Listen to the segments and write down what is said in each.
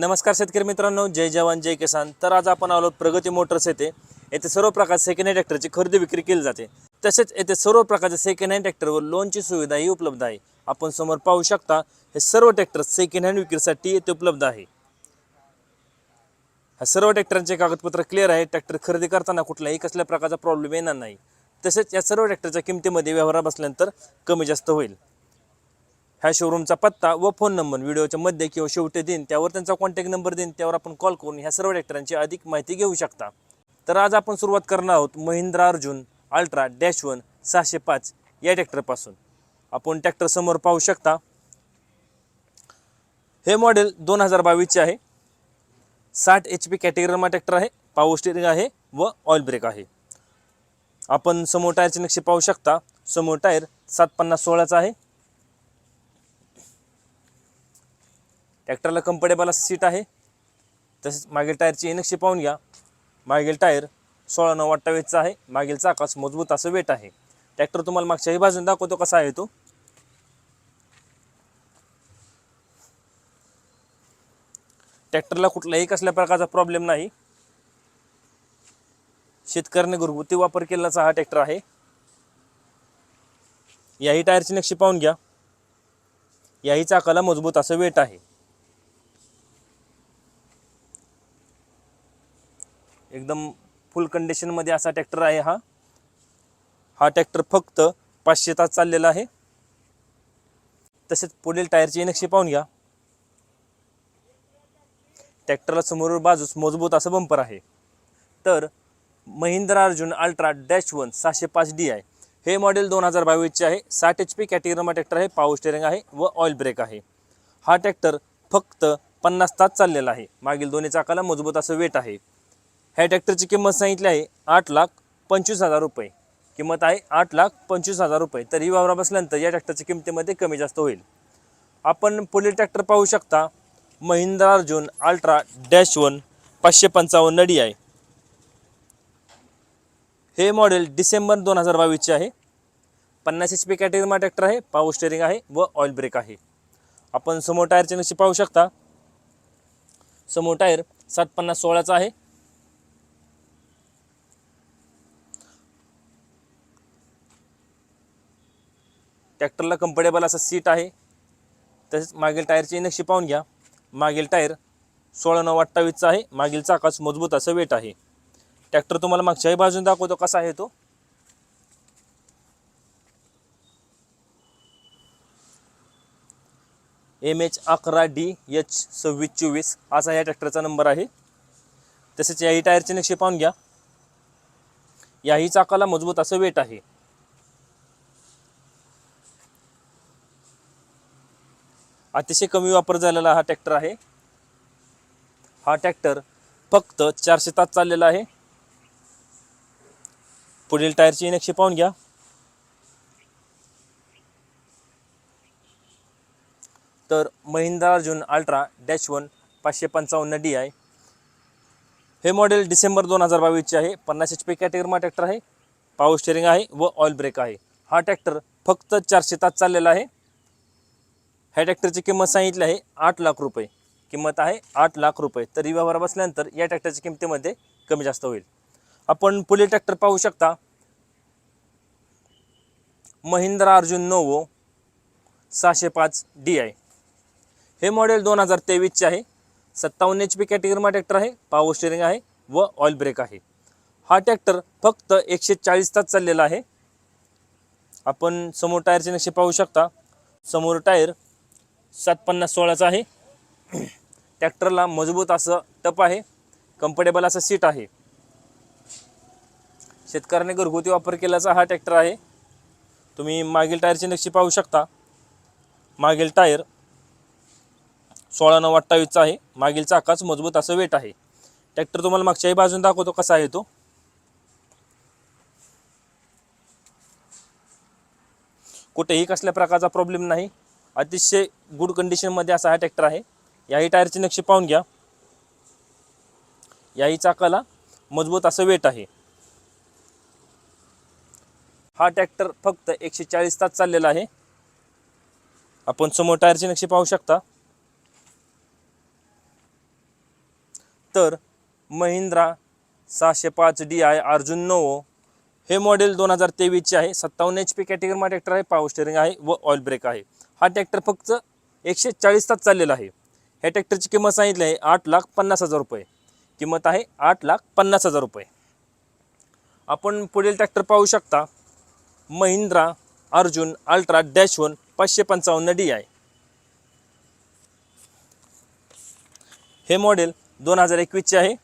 नमस्कार शेतकरी मित्रांनो जय जवान जय किसान. तर आज आपण आलो प्रगती मोटर्स येथे. येथे सर्व प्रकारचे सेकंड हँड ट्रॅक्टरची खरेदी विक्री केली जाते. तसेच येथे सर्व प्रकारच्या सेकंड हँड ट्रॅक्टरवर लोनची सुविधाही उपलब्ध आहे. आपण समोर पाहू शकता हे सर्व ट्रॅक्टर सेकंड हँड विक्रीसाठी येथे उपलब्ध आहे. ह्या सर्व ट्रॅक्टरांचे कागदपत्र क्लिअर आहे. ट्रॅक्टर खरेदी करताना कुठल्याही कसल्या प्रकारचा प्रॉब्लेम येणार नाही. तसेच या सर्व ट्रॅक्टरच्या किमतीमध्ये व्यवहार बसल्यानंतर कमी जास्त होईल. ह्या शोरूमचा पत्ता व फोन नंबर व्हिडिओच्या मध्ये किंवा शेवटी देईन त्यावर त्यांचा कॉन्टॅक्ट नंबर देईन त्यावर आपण कॉल करून ह्या सर्व ट्रॅक्टरांची अधिक माहिती घेऊ शकता. तर आज आपण सुरुवात करणार आहोत Mahindra Arjun ultra dash one सहाशे पाच या ट्रॅक्टरपासून आपण ट्रॅक्टर समोर पाहू शकता. हे मॉडेल दोन हजार बावीसचे आहे. साठ एच पी कॅटेगरीमा ट्रॅक्टर आहे पावर स्टेरिंग आहे व ऑइल ब्रेक आहे. आपण समोर टायरचे नक्षी पाहू शकता. समोर टायर सात पन्नास सोळाचा आहे. ट्रॅक्टरला कम्फर्टेबल असं सीट आहे. तसेच मागील टायरची नक्षी पाहून घ्या. मागील टायर सोळा नऊ अठ्ठावीसचा आहे. मागील चाकास मजबूत असं वेट आहे. ट्रॅक्टर तुम्हाला मागच्याही बाजून दाखवतो कसा आहे तो. ट्रॅक्टरला कुठलाही कसल्या प्रकारचा प्रॉब्लेम नाही. शेतकऱ्याने घरगुती वापर केल्याचा हा ट्रॅक्टर आहे. याही टायरची नक्षी पाहून घ्या. याही चाकाला मजबूत असं वेट आहे. एकदम फुल कंडिशनमध्ये असा ट्रॅक्टर आहे हा. हा ट्रॅक्टर फक्त पाचशे तास चाललेला आहे. तसेच पुढील टायरची नक्षी पाहून घ्या. ट्रॅक्टरला समोर बाजूस मजबूत असं बंपर आहे. तर Mahindra Arjun ultra dash one सहाशे पाच डी आहे हे मॉडेल दोन हजार बावीसचे आहे. साठ एच पी कॅटेगरीमा ट्रॅक्टर आहे. पावर स्टेरिंग आहे व ऑइल ब्रेक आहे. हा ट्रॅक्टर फक्त पन्नास तास चाललेला आहे. मागील दोन्ही चाकाला मजबूत असं वेट आहे. ह्या ट्रॅक्टरची किंमत सांगितली आहे आठ लाख पंचवीस हजार रुपये. किंमत आहे आठ लाख पंचवीस हजार रुपये. तर ही वावरा बसल्यानंतर या ट्रॅक्टरच्या किमतीमध्ये कमी जास्त होईल. आपण पुढील ट्रॅक्टर पाहू शकता. Mahindra Arjun ultra dash one पाचशे पंचावन्न डी आहे हे मॉडेल डिसेंबर दोन हजार बावीसचे आहे. पन्नास एच पी कॅटेगरीमा ट्रॅक्टर आहे. पावर स्टेरिंग आहे व ऑइल ब्रेक आहे. आपण समोर टायरचे नक्षी पाहू शकता. समोर टायर सात पन्नास सोळाचा आहे. ट्रॅक्टरला कम्फर्टेबल असं सीट आहे. तसेच मागील टायरची नक्षी पाहून घ्या. मागील टायर सोळा नऊ अठ्ठावीसचा आहे. मागील चाकाच मजबूत असं वेट आहे. ट्रॅक्टर तुम्हाला मागच्याही बाजून दाखवतो कसा आहे तो. एम एच अकरा डी एच सव्वीस चोवीस असा या ट्रॅक्टरचा नंबर आहे. तसेच याही टायरचे नक्षी पाहून घ्या. याही चाकाला मजबूत असं वेट आहे. अतिशय कमी वापर झालेला हा ट्रॅक्टर आहे. हा ट्रॅक्टर फक्त चारशे तास चाललेला आहे. पुढील टायरची नक्षी पाहून घ्या. तर Mahindra Arjun ultra dash one पाचशे पंचावन्न डी आहे हे मॉडेल डिसेंबर दोन हजार बावीसचे आहे. पन्नास एच पी कॅटेगरीमा ट्रॅक्टर आहे. पावर स्टेरिंग आहे व ऑइल ब्रेक आहे. हा ट्रॅक्टर फक्त चारशे तास चाललेला आहे. ह्या ट्रॅक्टरची किंमत सांगितली आहे आठ लाख रुपये. किंमत आहे आठ लाख रुपये. तरी व्यवहार बसल्यानंतर या ट्रॅक्टरच्या किमतीमध्ये कमी जास्त होईल. आपण पुढील ट्रॅक्टर पाहू शकता. महिंद्रा अर्जुन नोवो सहाशे पाच डी आय. हे मॉडेल दोन हजार तेवीसचे आहे. सत्तावन्न एच पी कॅटेगरीमा ट्रॅक्टर आहे. पावर स्टेरिंग आहे व ऑइल ब्रेक आहे. हा ट्रॅक्टर फक्त एकशे चाळीस तास चाललेला आहे. आपण समोर टायरचे नक्षे पाहू शकता. समोर टायर सात पन्नास सोळाचा आहे. ट्रॅक्टरला मजबूत असं टप आहे. कम्फर्टेबल असं सीट आहे. शेतकऱ्याने घरगुती वापर केल्याचा हा ट्रॅक्टर आहे. तुम्ही मागील टायरची नक्षी पाहू शकता. मागील टायर सोळा नऊ अठ्ठावीसचा आहे. मागील चाकाच मजबूत असं वेट आहे. ट्रॅक्टर तुम्हाला मागच्याही बाजून दाखवतो कसा आहे तो. कुठेही कसल्या प्रकारचा प्रॉब्लेम नाही. अतिशय गुड कंडिशनमध्ये असा हा ट्रॅक्टर आहे. याही टायरची नक्षी पाहून घ्या. याही चाकाला मजबूत असं वेट आहे. हा ट्रॅक्टर फक्त एकशे चाळीस तास चाललेला आहे. आपण समोर टायरची नक्षी पाहू शकता. तर महिंद्रा सहाशे पाच डी आय अर्जुन नोवो हे मॉडेल दोन हजार तेवीसचे आहे. सत्तावन्न एच पी कॅटेगरीमध्ये ट्रॅक्टर आहे पावर स्टेअरिंग आहे व ऑइल ब्रेक आहे. हा ट्रॅक्टर फक्त एकशे चाळीस तास चाललेला आहे. ह्या ट्रॅक्टरची किंमत सांगितली आहे आठ लाख पन्नास हजार रुपये. किंमत आहे आठ लाख पन्नास हजार रुपये. आपण पुढील ट्रॅक्टर पाहू शकता. Mahindra Arjun ultra dash one पाचशे पंचावन्न डी आय हे मॉडेल दोन हजार एकवीसचे आहे.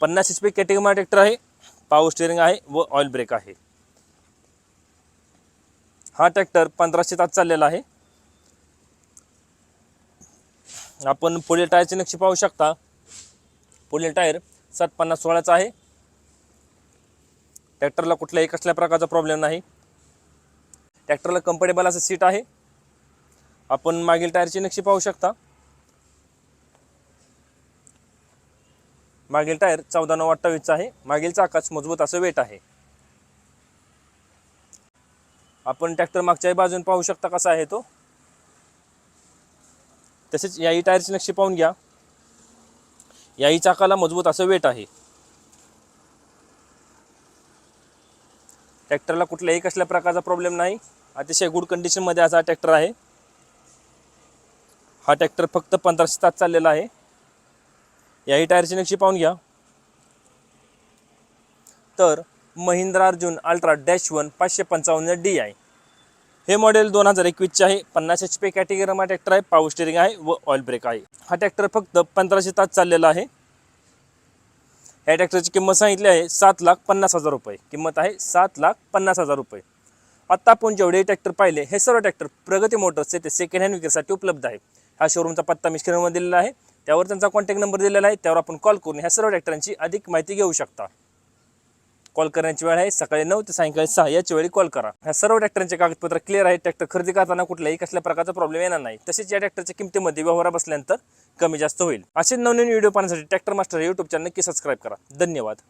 पन्नास एच पी कॅटेगरी ट्रॅक्टर आहे. पावर स्टेअरिंग आहे व ऑइल ब्रेक आहे. हा ट्रॅक्टर पंधराशे तास चाललेला आहे. आपण पुढील टायरची नक्षी पाहू शकता. पुढील टायर सात पन्नास सोळाचा आहे. ट्रॅक्टरला कुठल्याही कसल्या प्रकारचा प्रॉब्लेम नाही. ट्रॅक्टरला कम्फर्टेबल असं सीट आहे. आपण मागील टायरची नक्षी पाहू शकता. मागील टायर चौदा नऊ अठ्ठावीसचा आहे. मागील चाकाच मजबूत असं वेट आहे. आपण ट्रॅक्टर मागच्याही बाजून पाहू शकता कसा आहे तो. तसेच याही टायरची नक्षी पाहून घ्या. याही चाकाला मजबूत असं वेट आहे. ट्रॅक्टरला कुठल्याही कसल्या प्रकारचा प्रॉब्लेम नाही. अतिशय गुड कंडिशनमध्ये असा ट्रॅक्टर आहे. हा ट्रॅक्टर फक्त पंधराशे तास चाललेला आहे. याही टायरची नक्षी पाहून घ्या. तर Mahindra Arjun ultra dash one पाचशे पंचावन्न डी आहे हे मॉडेल दोन हजार एकवीसचे आहे. पन्नास एच पी कॅटेगरीमा ट्रॅक्टर आहे पावर स्टेरिंग आहे व ऑइल ब्रेक आहे. हा ट्रॅक्टर फक्त पंधराशे तास चाललेला आहे. ह्या ट्रॅक्टरची किंमत सांगितली आहे सात लाख पन्नास हजार रुपये. किंमत आहे सात लाख पन्नास हजार रुपये. आत्ता आपण जेवढे ट्रॅक्टर पाहिले हे सर्व ट्रॅक्टर प्रगती मोटर्स ते सेकंड हँड विक्रीसाठी उपलब्ध आहे. हा शोरूमचा पत्ता मी स्क्रीनवर दिलेला आहे. त्यावर त्यांचा कॉन्टॅक्ट नंबर दिलेला आहे. त्यावर आपण कॉल करून ह्या सर्व ट्रॅक्टरांची अधिक माहिती घेऊ शकता. कॉल करण्याची वेळ आहे. सकाळी नऊ ते सायंकाळी सहा याच्या वेळी कॉल करा. ह्या सर्व ट्रॅक्टरांचे कागदपत्र क्लिअर आहे ट्रॅक्टर खरेदी करताना कुठल्याही कसल्या प्रकारचा प्रॉब्लेम येणार नाही. तसेच या ट्रॅक्टरच्या किमतीमध्ये व्यवहार बसल्यानंतर कमी जास्त होईल. असे नवनवीन व्हिडिओ पाहण्यासाठी ट्रॅक्टर मास्टर युट्यूब चॅनल नक्की सबस्क्राईब करा. धन्यवाद.